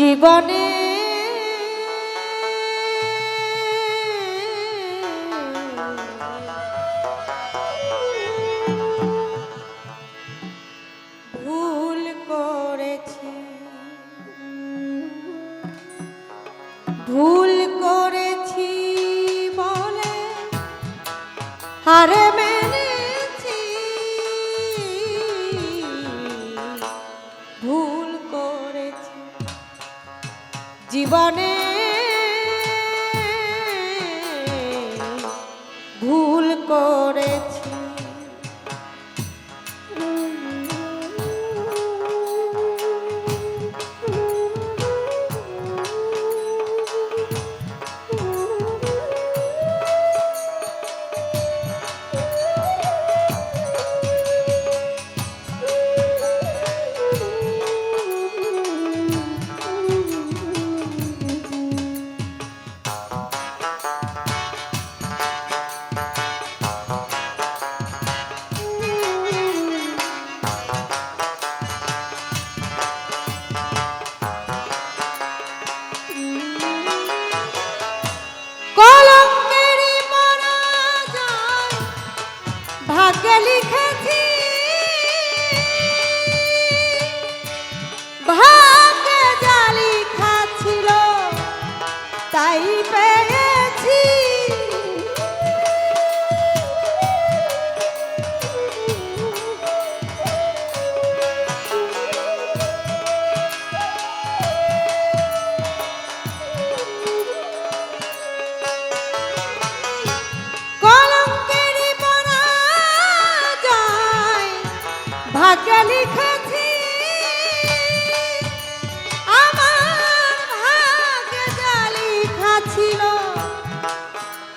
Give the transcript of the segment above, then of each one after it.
জীবনে। ভুল করেছি। ভুল করেছি বলে হারে মেনেছি। ভুল করেছি। জীবনে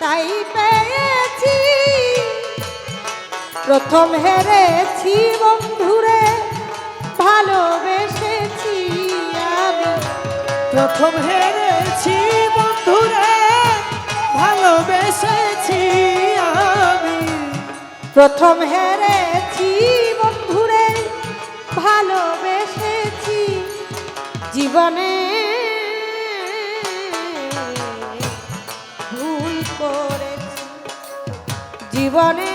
তাই পেয়েছি। প্রথম হেরেছি বন্ধুরে ভালোবেসেছি আমি। প্রথম হেরেছি বন্ধুরে ভালোবেসেছি আমি। প্রথম হেরেছি জীবনে ভুল করেছি। জীবনে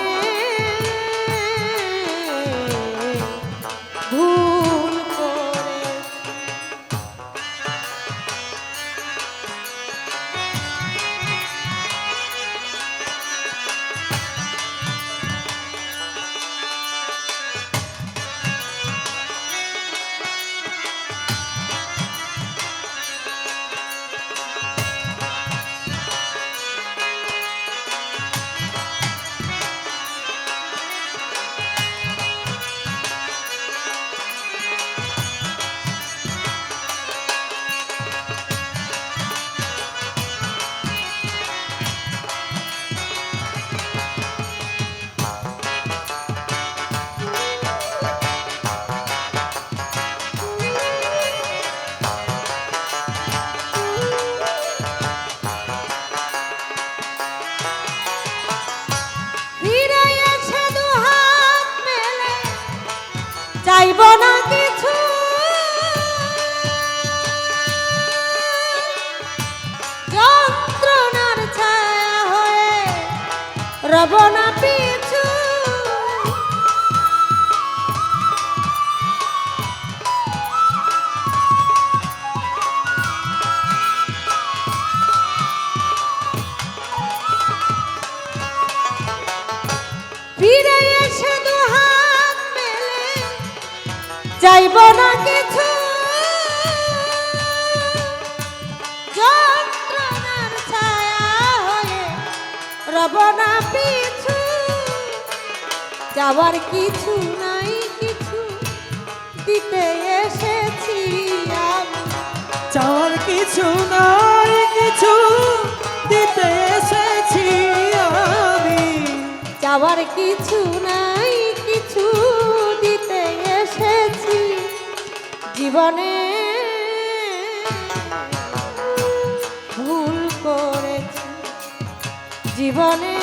চাইব না কিছু। যন্ত্রণার ছায়া হয়ে রব না পিছু। যাওয়ার কিছু নাই কিছু দিতে এসেছি আমি। চাওয়ার কিছু নাই কিছু দিতে এসেছি আমি। যাওয়ার কিছু নাই জীবনে ভুল করেছি। জীবনে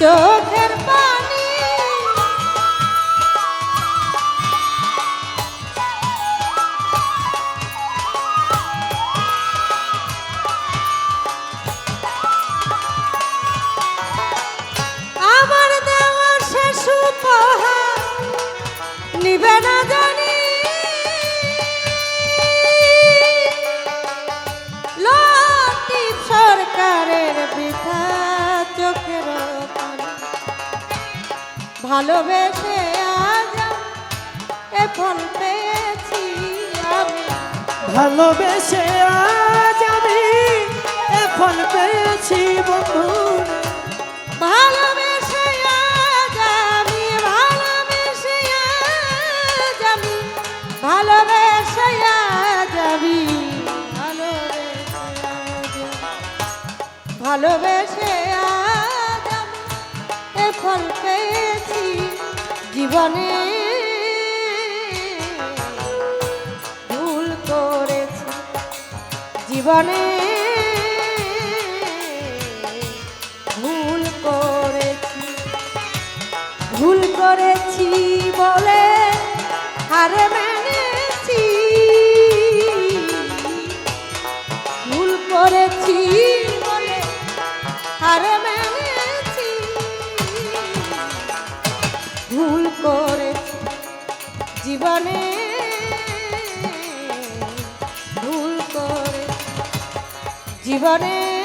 চোখের পানি। আমার দেওয়া শেষ নিবে না ভালোবেসে আজ এ ফল পেয়েছি আমি। ভালোবেসে আজ আমি এখন পেয়েছি বন্ধু। ভালোবেসে আজ আমি ভালোবেসে আজ আমি ভালোবেসে আজ আমি ভালোবেসে ভালোবেসে জীবনে ভুল করেছি। জীবনে ভুল করেছি। ভুল করেছি বলে হারে মেনেছি। ভুল করেছি জীবনে ভুল করে। জীবনে